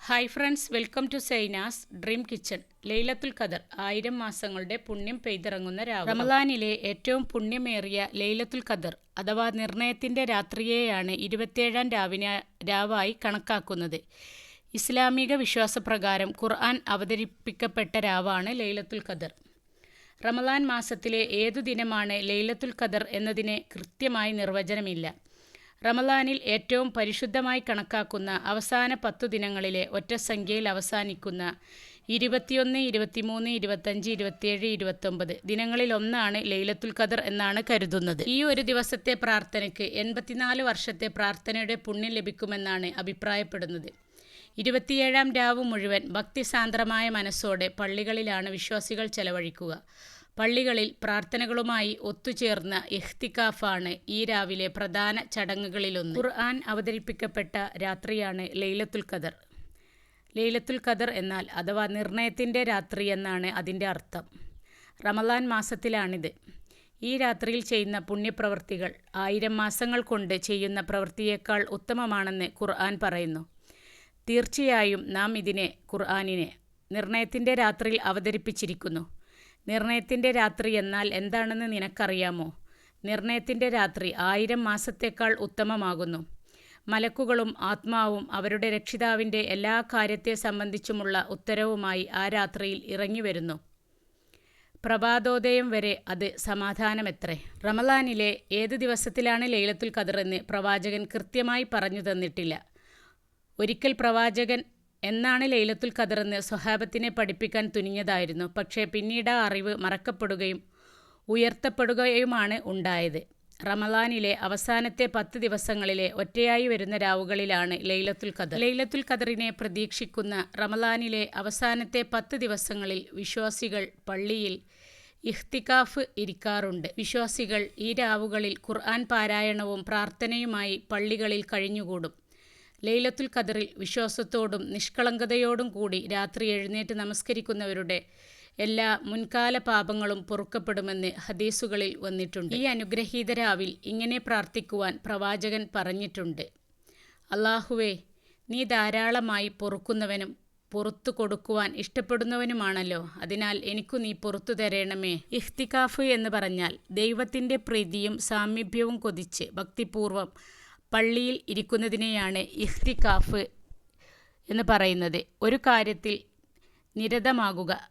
Hi friends welcome to Zainas dream kitchen Lailathul Qadar ആയിരം മാസങ്ങളുടെ പുണ്യം പെയ്തിറങ്ങുന്ന രാവ് റമദാനിലെ ഏറ്റവും പുണ്യമേറിയ ലൈലത്തുൽ ഖദർ അഥവാ നിർണയത്തിന്റെ രാത്രിയെയാണ് ഇരുപത്തിയേഴാം രാവിനെ രാവായി കണക്കാക്കുന്നത്. ഇസ്ലാമിക വിശ്വാസപ്രകാരം ഖുർആൻ അവതരിപ്പിക്കപ്പെട്ട രാവാണ് ലൈലത്തുൽ ഖദർ. റമദാൻ മാസത്തിലെ ഏതു ദിനമാണ് ലൈലത്തുൽ ഖദർ എന്നതിന് കൃത്യമായി നിർവചനമില്ല. റമദാനിൽ ഏറ്റവും പരിശുദ്ധമായി കണക്കാക്കുന്ന അവസാന പത്തു ദിനങ്ങളിലെ ഒറ്റ സംഖ്യയിൽ അവസാനിക്കുന്ന ഇരുപത്തിയൊന്ന് ഇരുപത്തിമൂന്ന് ഇരുപത്തഞ്ച് ഇരുപത്തിയേഴ് ഇരുപത്തൊമ്പത് ദിനങ്ങളിൽ ഒന്നാണ് ലൈലത്തുൽ ഖദർ എന്നാണ് കരുതുന്നത്. ഈ ഒരു ദിവസത്തെ പ്രാർത്ഥനയ്ക്ക് എൺപത്തിനാല് വർഷത്തെ പ്രാർത്ഥനയുടെ പുണ്യം ലഭിക്കുമെന്നാണ് അഭിപ്രായപ്പെടുന്നത്. ഇരുപത്തിയേഴാം രാവ് മുഴുവൻ ഭക്തിസാന്ദ്രമായ മനസ്സോടെ പള്ളികളിലാണ് വിശ്വാസികൾ ചെലവഴിക്കുക. പള്ളികളിൽ പ്രാർത്ഥനകളുമായി ഒത്തുചേർന്ന ഇഹ്തിക്കാഫാണ് ഈ രാവിലെ പ്രധാന ചടങ്ങുകളിലൊന്ന്. ഖുർആൻ അവതരിപ്പിക്കപ്പെട്ട രാത്രിയാണ് ലൈലത്തുൽ ഖദർ. ലൈലത്തുൽ ഖദർ എന്നാൽ അഥവാ നിർണയത്തിന്റെ രാത്രി എന്നാണ് അതിന്റെ അർത്ഥം. റമദാൻ മാസത്തിലാണിത്. ഈ രാത്രിയിൽ ചെയ്യുന്ന പുണ്യപ്രവൃത്തികൾ ആയിരം മാസങ്ങൾ കൊണ്ട് ചെയ്യുന്ന പ്രവൃത്തിയേക്കാൾ ഉത്തമമാണെന്ന് ഖുർആൻ പറയുന്നു. തീർച്ചയായും നാം ഇതിനെ ഖുർആാനിനെ നിർണയത്തിന്റെ രാത്രിയിൽ അവതരിപ്പിച്ചിരിക്കുന്നു. നിർണയത്തിന്റെ രാത്രി എന്നാൽ എന്താണെന്ന് നിനക്കറിയാമോ? നിർണയത്തിന്റെ രാത്രി ആയിരം മാസത്തേക്കാൾ ഉത്തമമാകുന്നു. മലക്കുകളും ആത്മാവും അവരുടെ രക്ഷിതാവിന്റെ എല്ലാ കാര്യത്തെ സംബന്ധിച്ചുമുള്ള ഉത്തരവുമായി ആ രാത്രിയിൽ ഇറങ്ങി വരുന്നു പ്രഭാതോദയം വരെ അത് സമാധാനമെത്രേ. റമലാനിലെ ഏത് ദിവസത്തിലാണ് ലൈലത്തുൽ ഖദർ എന്ന് പ്രവാചകൻ കൃത്യമായി പറഞ്ഞു തന്നിട്ടില്ല. ഒരിക്കൽ പ്രവാചകൻ എന്നാണ് ലൈലത്തുൽ ഖദറെന്ന് സ്വഹാബത്തിനെ പഠിപ്പിക്കാൻ തുനിഞ്ഞതായിരുന്നു. പക്ഷേ പിന്നീട് ആ അറിവ് മറക്കപ്പെടുകയും ഉയർത്തപ്പെടുകയുമാണ് ഉണ്ടായത്. റമദാനിലെ അവസാനത്തെ പത്ത് ദിവസങ്ങളിലെ ഒറ്റയായി വരുന്ന രാവുകളിലാണ് ലൈലത്തുൽ ഖദർ. ലൈലത്തുൽ ഖദറിനെ പ്രതീക്ഷിക്കുന്ന റമദാനിലെ അവസാനത്തെ പത്ത് ദിവസങ്ങളിൽ വിശ്വാസികൾ പള്ളിയിൽ ഇഹ്തികാഫ് ഇരിക്കാറുണ്ട്. വിശ്വാസികൾ ഈ രാവുകളിൽ ഖുർആൻ പാരായണവും പ്രാർത്ഥനയുമായി പള്ളികളിൽ കഴിഞ്ഞുകൂടും. ലൈലത്തുൽ ഖദറിൽ വിശ്വാസത്തോടും നിഷ്കളങ്കതയോടും കൂടി രാത്രി എഴുന്നേറ്റ് നമസ്കരിക്കുന്നവരുടെ എല്ലാ മുൻകാല പാപങ്ങളും പൊറുക്കപ്പെടുമെന്ന് ഹദീസുകളിൽ വന്നിട്ടുണ്ട്. ഈ അനുഗ്രഹീതരാവിൽ ഇങ്ങനെ പ്രാർത്ഥിക്കുവാൻ പ്രവാചകൻ പറഞ്ഞിട്ടുണ്ട്. അള്ളാഹുവേ നീ ധാരാളമായി പൊറുക്കുന്നവനും പുറത്തു കൊടുക്കുവാൻ ഇഷ്ടപ്പെടുന്നവനുമാണല്ലോ. അതിനാൽ എനിക്കു നീ പുറത്തു തരണമേ. ഇഹ്തികാഫ് എന്ന് പറഞ്ഞാൽ ദൈവത്തിന്റെ പ്രീതിയും സാമീപ്യവും കൊതിച്ച് ഭക്തിപൂർവം പള്ളിയിൽ ഇരിക്കുന്നതിനെയാണ് ഇഹ്തിക്കാഫ് എന്ന് പറയുന്നത്. ഒരു കാര്യത്തിൽ നിരതമാകുക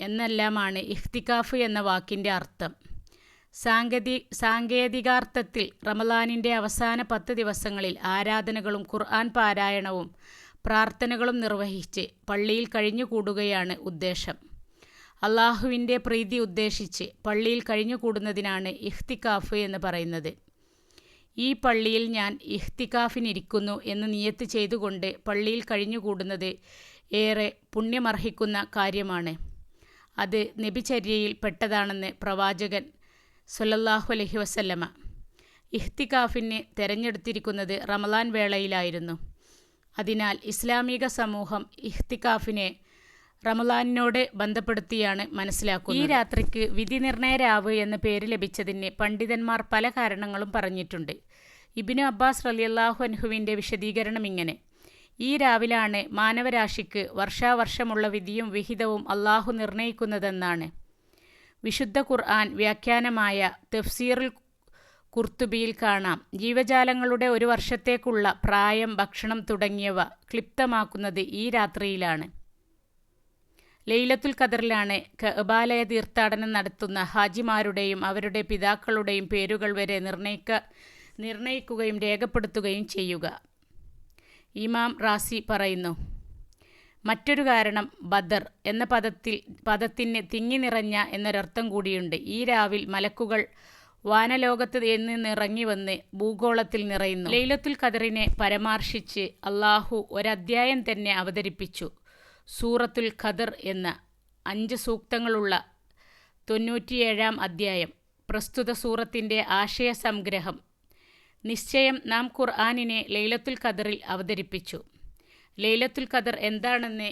എന്നെല്ലാമാണ് ഇഹ്തിക്കാഫ് എന്ന വാക്കിന്റെ അർത്ഥം. സാങ്കേതി സാങ്കേതികാർത്ഥത്തിൽ റമലാനിന്റെ അവസാന പത്ത് ദിവസങ്ങളിൽ ആരാധനകളും ഖുർആൻ പാരായണവും പ്രാർത്ഥനകളും നിർവഹിച്ച് പള്ളിയിൽ കഴിഞ്ഞുകൂടുകയാണ് ഉദ്ദേശം. അള്ളാഹുവിന്റെ പ്രീതി ഉദ്ദേശിച്ച് പള്ളിയിൽ കഴിഞ്ഞുകൂടുന്നതിനാണ് ഇഹ്തിക്കാഫ് എന്ന് പറയുന്നത്. ഈ പള്ളിയിൽ ഞാൻ ഇഹ്തിക്കാഫിനിരിക്കുന്നു എന്ന് നിയത്ത് ചെയ്തുകൊണ്ട് പള്ളിയിൽ കഴിഞ്ഞുകൂടുന്നത് ഏറെ പുണ്യമർഹിക്കുന്ന കാര്യമാണ്. അത് നബിചര്യയിൽ പെട്ടതാണെന്ന് പ്രവാചകൻ സൊല്ലല്ലാഹു അലഹി വസല്ലമ ഇഹ്തിക്കാഫിന് തിരഞ്ഞെടുത്തിരിക്കുന്നത് റമലാൻ വേളയിലായിരുന്നു. അതിനാൽ ഇസ്ലാമിക സമൂഹം ഇഹ്തികാഫിനെ റമലാനിനോട് ബന്ധപ്പെടുത്തിയാണ് മനസ്സിലാക്കുന്നത്. ഈ രാത്രിക്ക് വിധി നിർണയ രാവ് എന്ന പേര് ലഭിച്ചതിന് പണ്ഡിതന്മാർ പല കാരണങ്ങളും പറഞ്ഞിട്ടുണ്ട്. ഇബിനു അബ്ബാസ് റലിയല്ലാഹു അൻഹുവിന്റെ വിശദീകരണം ഇങ്ങനെ. ഈ രാവിലാണ് മാനവരാശിക്ക് വർഷാവർഷമുള്ള വിധിയും വിഹിതവും അള്ളാഹു നിർണയിക്കുന്നതെന്നാണ്. വിശുദ്ധ ഖുർആൻ വ്യാഖ്യാനമായ തഫ്സീറിൽ കുർത്തുബിയിൽ കാണാം. ജീവജാലങ്ങളുടെ ഒരു വർഷത്തേക്കുള്ള പ്രായം ഭക്ഷണം തുടങ്ങിയവ ക്ലിപ്തമാക്കുന്നത് ഈ രാത്രിയിലാണ്. ലൈലത്തുൽ ഖദറിലാണ് കബാലയ തീർത്ഥാടനം നടത്തുന്ന ഹാജിമാരുടെയും അവരുടെ പിതാക്കളുടെയും പേരുകൾ വരെ നിർണയിക്ക നിർണയിക്കുകയും രേഖപ്പെടുത്തുകയും ചെയ്യുക. ഇമാം റാസി പറയുന്നു മറ്റൊരു കാരണം ബദർ എന്ന പദത്തിൽ പദത്തിന് തിങ്ങി നിറഞ്ഞ എന്നൊരർത്ഥം കൂടിയുണ്ട്. ഈ രാവിൽ മലക്കുകൾ വാനലോകത്ത് നിന്നിറങ്ങി വന്ന് ഭൂഗോളത്തിൽ നിറയുന്നു. ലൈലത്തുൽ ഖദറിനെ പരാമർശിച്ച് അള്ളാഹു ഒരധ്യായം തന്നെ അവതരിപ്പിച്ചു. സൂറത്തുൽ ഖദർ എന്ന അഞ്ച് സൂക്തങ്ങളുള്ള തൊണ്ണൂറ്റിയേഴാം അധ്യായം. പ്രസ്തുത സൂറത്തിന്റെ ആശയ സംഗ്രഹം നിശ്ചയം നാം ഖുർആാനിനെ ലൈലത്തുൽ ഖദറിൽ അവതരിപ്പിച്ചു. ലൈലത്തുൽ ഖദർ എന്താണെന്ന്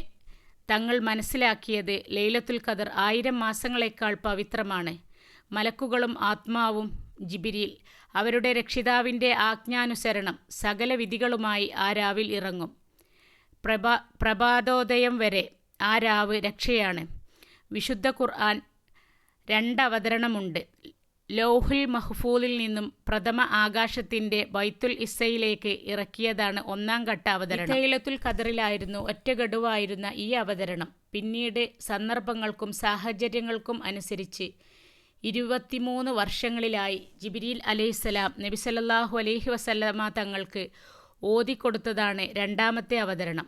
തങ്ങൾ മനസ്സിലാക്കിയത് ലൈലത്തുൽ ഖദർ ആയിരം മാസങ്ങളെക്കാൾ പവിത്രമാണ്. മലക്കുകളും ആത്മാവും ജിബിരിൽ അവരുടെ രക്ഷിതാവിന്റെ ആജ്ഞാനുസരണം സകല വിധികളുമായി ആ രാവിൽ ഇറങ്ങും. പ്രഭാ പ്രഭാതോദയം വരെ ആ രാവ് രക്ഷയാണ്. വിശുദ്ധ ഖുർആൻ രണ്ടവതരണമുണ്ട്. ലൗഹുൽ മഹ്ഫൂലിൽ നിന്നും പ്രഥമ ആകാശത്തിന്റെ ബൈത്തുൽ ഇസയിലേക്ക് ഇറക്കിയതാണ് ഒന്നാം ഘട്ട അവതരണം. തൈലത്തുൽ ഖദറിലായിരുന്നു ഒറ്റ ഗഡുവായിരുന്ന ഈ അവതരണം. പിന്നീട് സന്ദർഭങ്ങൾക്കും സാഹചര്യങ്ങൾക്കും അനുസരിച്ച് ഇരുപത്തിമൂന്ന് വർഷങ്ങളിലായി ജിബിരിൽ അലൈഹിസ്സലാം നബി സല്ലല്ലാഹു അലൈഹി വസല്ലമ തങ്ങൾക്ക് ഓതിക്കൊടുത്തതാണ് രണ്ടാമത്തെ അവതരണം.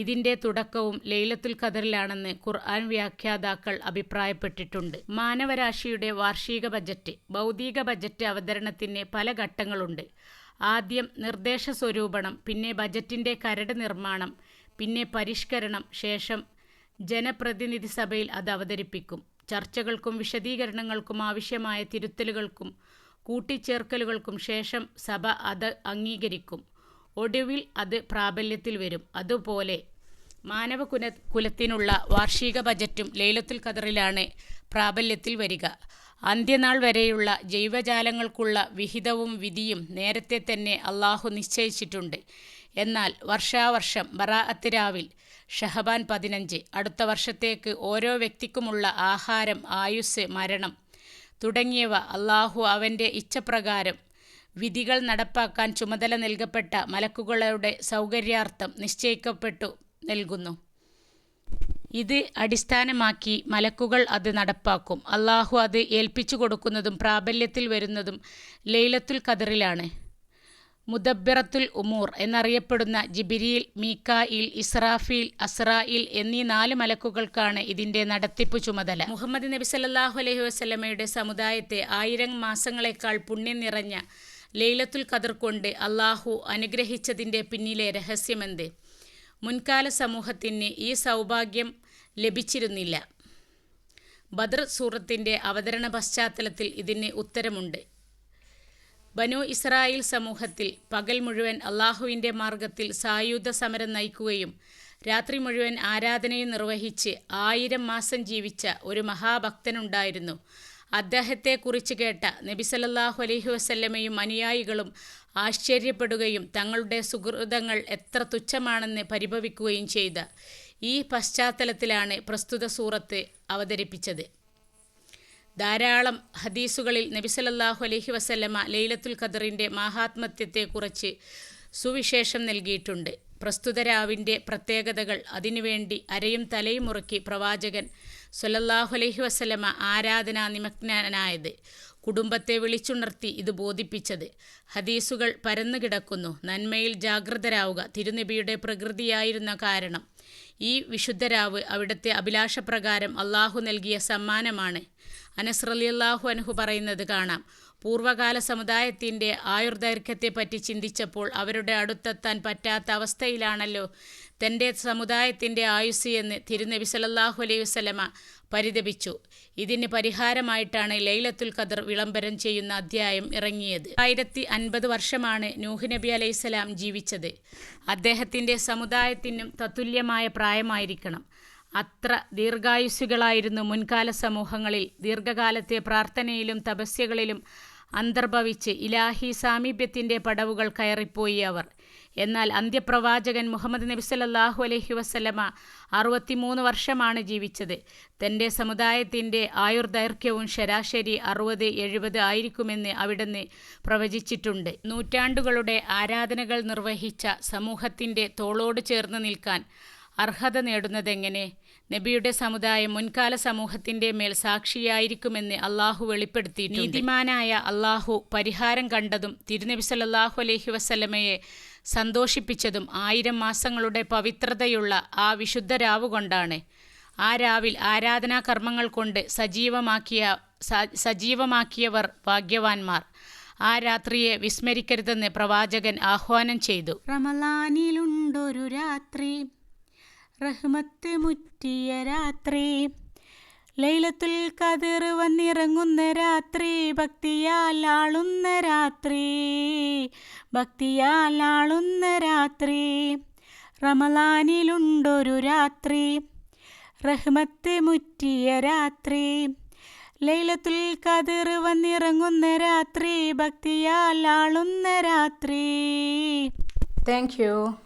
ഇതിന്റെ തുടക്കവും ലൈലത്തുൽ ഖദറിലാണെന്ന് ഖുർആൻ വ്യാഖ്യാതാക്കൾ അഭിപ്രായപ്പെട്ടിട്ടുണ്ട്. മാനവരാശിയുടെ വാർഷിക ബജറ്റ് ഭൗതിക ബജറ്റ് അവതരണത്തിന് പല ഘട്ടങ്ങളുണ്ട്. ആദ്യം നിർദ്ദേശ സ്വരൂപണം പിന്നെ ബജറ്റിന്റെ കരട് നിർമ്മാണം പിന്നെ പരിഷ്കരണം ശേഷം ജനപ്രതിനിധി സഭയിൽ അത് അവതരിപ്പിക്കും. ചർച്ചകൾക്കും വിശദീകരണങ്ങൾക്കും ആവശ്യമായ തിരുത്തലുകൾക്കും കൂട്ടിച്ചേർക്കലുകൾക്കും ശേഷം സഭ അത് അംഗീകരിക്കും. ഒടുവിൽ അത് പ്രാബല്യത്തിൽ വരും. അതുപോലെ മാനവ കുല കുലത്തിനുള്ള വാർഷിക ബജറ്റും ലൈലത്തുൽ ഖദറിലാണ് പ്രാബല്യത്തിൽ വരിക. അന്ത്യനാൾ വരെയുള്ള ജൈവജാലങ്ങൾക്കുള്ള വിഹിതവും വിധിയും നേരത്തെ തന്നെ അള്ളാഹു നിശ്ചയിച്ചിട്ടുണ്ട്. എന്നാൽ വർഷാവർഷം ബറാഅത്തിരാവിൽ ഷഹബാൻ പതിനഞ്ച് അടുത്ത വർഷത്തേക്ക് ഓരോ വ്യക്തിക്കുമുള്ള ആഹാരം ആയുസ് മരണം തുടങ്ങിയവ അള്ളാഹു അവന്റെ ഇച്ഛപ്രകാരം വിധികൾ നടപ്പാക്കാൻ ചുമതല നൽകപ്പെട്ട മലക്കുകളുടെ സൗകര്യാർത്ഥം നിശ്ചയിക്കപ്പെട്ടു നൽകുന്നു. ഇത് അടിസ്ഥാനമാക്കി മലക്കുകൾ അത് നടപ്പാക്കും. അള്ളാഹു അത് ഏൽപ്പിച്ചു കൊടുക്കുന്നതും പ്രാബല്യത്തിൽ വരുന്നതും ലൈലത്തുൽ ഖദറിലാണ്. മുദബ്ബിറത്തുൽ ഉമൂർ എന്നറിയപ്പെടുന്ന ജിബിരിയിൽ മീക്കായിൽ ഇസ്രാഫീൽ അസ്രായിൽ എന്നീ നാല് മലക്കുകൾക്കാണ് ഇതിന്റെ നടത്തിപ്പ് ചുമതല. മുഹമ്മദ് നബി സല്ലാഹു അലൈഹി വസ്ലമയുടെ സമുദായത്തെ ആയിരം മാസങ്ങളെക്കാൾ പുണ്യം നിറഞ്ഞ ലൈലത്തുൽ ഖദർ കൊണ്ട് അള്ളാഹു അനുഗ്രഹിച്ചതിന്റെ പിന്നിലെ രഹസ്യമെന്ത്? മുൻകാല സമൂഹത്തിന് ഈ സൗഭാഗ്യം ലഭിച്ചിരുന്നില്ല. ബദർ സൂറത്തിന്റെ അവതരണ പശ്ചാത്തലത്തിൽ ഇതിന് ഉത്തരമുണ്ട്. ബനു ഇസ്രായേൽ സമൂഹത്തിൽ പകൽ മുഴുവൻ അള്ളാഹുവിന്റെ മാർഗത്തിൽ സായുധ സമരം നയിക്കുകയും രാത്രി മുഴുവൻ ആരാധനയും നിർവഹിച്ച് ആയിരം മാസം ജീവിച്ച ഒരു മഹാഭക്തനുണ്ടായിരുന്നു. അദ്ദേഹത്തെക്കുറിച്ച് കേട്ട നബി അലഹി വസല്ലമയും അനുയായികളും ആശ്ചര്യപ്പെടുകയും തങ്ങളുടെ സുഹൃതങ്ങൾ എത്ര തുച്ഛമാണെന്ന് പരിഭവിക്കുകയും ചെയ്ത ഈ പശ്ചാത്തലത്തിലാണ് പ്രസ്തുത സൂറത്ത് അവതരിപ്പിച്ചത്. ധാരാളം ഹദീസുകളിൽ നബി അലഹി അലൈഹി വസല്ലമ ലൈലത്തുൽ ഖദറിന്റെ മഹാത്മത്യത്തെക്കുറിച്ച് സുവിശേഷം നൽകിയിട്ടുണ്ട്. പ്രസ്തുത രാവിന്റെ പ്രത്യേകതകൾ അതിനുവേണ്ടി അരയും തലയും മുറുക്കി പ്രവാചകൻ സൊല്ലല്ലാഹു വസ്ലമ ആരാധനാ നിമഗ്നനായത്. കുടുംബത്തെ വിളിച്ചുണർത്തി ഇത് ബോധിപ്പിച്ചത്. ഹദീസുകൾ പരന്നു കിടക്കുന്നു നന്മയിൽ ജാഗ്രതരാവുക. തിരുനബിയുടെ പ്രകൃതിയായിരുന്ന കാരണം. ഈ വിശുദ്ധരാവ് അവിടുത്തെ അഭിലാഷപ്രകാരം അള്ളാഹു നൽകിയ സമ്മാനമാണ്. അനസ് അള്ളാഹു അൻഹു പറയുന്നത് കാണാം. പൂർവകാല സമുദായത്തിന്റെ ആയുർദൈർഘ്യത്തെപ്പറ്റി ചിന്തിച്ചപ്പോൾ അവരുടെ അടുത്തെത്താൻ പറ്റാത്ത അവസ്ഥയിലാണല്ലോ തന്റെ സമുദായത്തിന്റെ ആയുസ് എന്ന് തിരുനബി സലല്ലാഹു അലൈഹി വസ്ലമ പരിതപിച്ചു. ഇതിന് പരിഹാരമായിട്ടാണ് ലൈലത്തുൽ ഖദർ വിളംബരം ചെയ്യുന്ന അധ്യായം ഇറങ്ങിയത്. ആയിരത്തി അൻപത് വർഷമാണ് നൂഹ് നബി അലൈഹിസ്സലാം ജീവിച്ചത്. അദ്ദേഹത്തിന്റെ സമുദായത്തിനും തത്തുല്യമായ പ്രായമായിരിക്കണം. അത്ര ദീർഘായുസ്സുകളായിരുന്നു മുൻകാല സമൂഹങ്ങളിൽ ദീർഘകാലത്തെ പ്രാർത്ഥനയിലും തപസ്യകളിലും അന്തർഭവിച്ച് ഇലാഹി സാമീപ്യത്തിന്റെ പടവുകൾ കയറിപ്പോയി അവർ. എന്നാൽ അന്ത്യപ്രവാചകൻ മുഹമ്മദ് നബി സല്ലല്ലാഹു അലൈഹി വസല്ലമ അറുപത്തിമൂന്ന് വർഷമാണ് ജീവിച്ചത്. തന്റെ സമുദായത്തിന്റെ ആയുർദൈർഘ്യവും ശരാശരി അറുപത് എഴുപത് ആയിരിക്കുമെന്ന് അവിടുന്ന് പ്രവചിച്ചിട്ടുണ്ട്. നൂറ്റാണ്ടുകളുടെ ആരാധനകൾ നിർവഹിച്ച സമൂഹത്തിന്റെ തോളോട് ചേർന്ന് നിൽക്കാൻ അർഹത നേടുന്നതെങ്ങനെ? നബിയുടെ സമുദായം മുൻകാല സമൂഹത്തിന്റെ മേൽ സാക്ഷിയായിരിക്കുമെന്ന് അള്ളാഹു വെളിപ്പെടുത്തി നീതിമാനായ അള്ളാഹു പരിഹാരം കണ്ടതും തിരുനബി സല്ലല്ലാഹു അലഹി വസ്ലമയെ സന്തോഷിപ്പിച്ചതും ആയിരം മാസങ്ങളുടെ പവിത്രതയുള്ള ആ വിശുദ്ധ രാവ് കൊണ്ടാണ്. ആ രാവിൽ ആരാധനാ കർമ്മങ്ങൾ കൊണ്ട് സജീവമാക്കിയ സജീവമാക്കിയവർ ഭാഗ്യവാന്മാർ. ആ രാത്രിയെ വിസ്മരിക്കരുതെന്ന് പ്രവാചകൻ ആഹ്വാനം ചെയ്തു. റമലാനിലുണ്ടൊരു രാത്രി റഹ്മത്ത് മുറ്റിയ രാത്രി. ലൈലത്തുൽ കതിർ വന്നിറങ്ങുന്ന രാത്രി ഭക്തിയാൽ ആളുന്ന രാത്രി ഭക്തിയാൽ ആളുന്ന രാത്രി. റമലാനിലുണ്ടൊരു രാത്രി റഹ്മത്ത് മുറ്റിയ രാത്രി. ലൈലത്തുൽ കതിർ വന്നിറങ്ങുന്ന രാത്രി ഭക്തിയാൽ ആളുന്ന രാത്രി. Thank you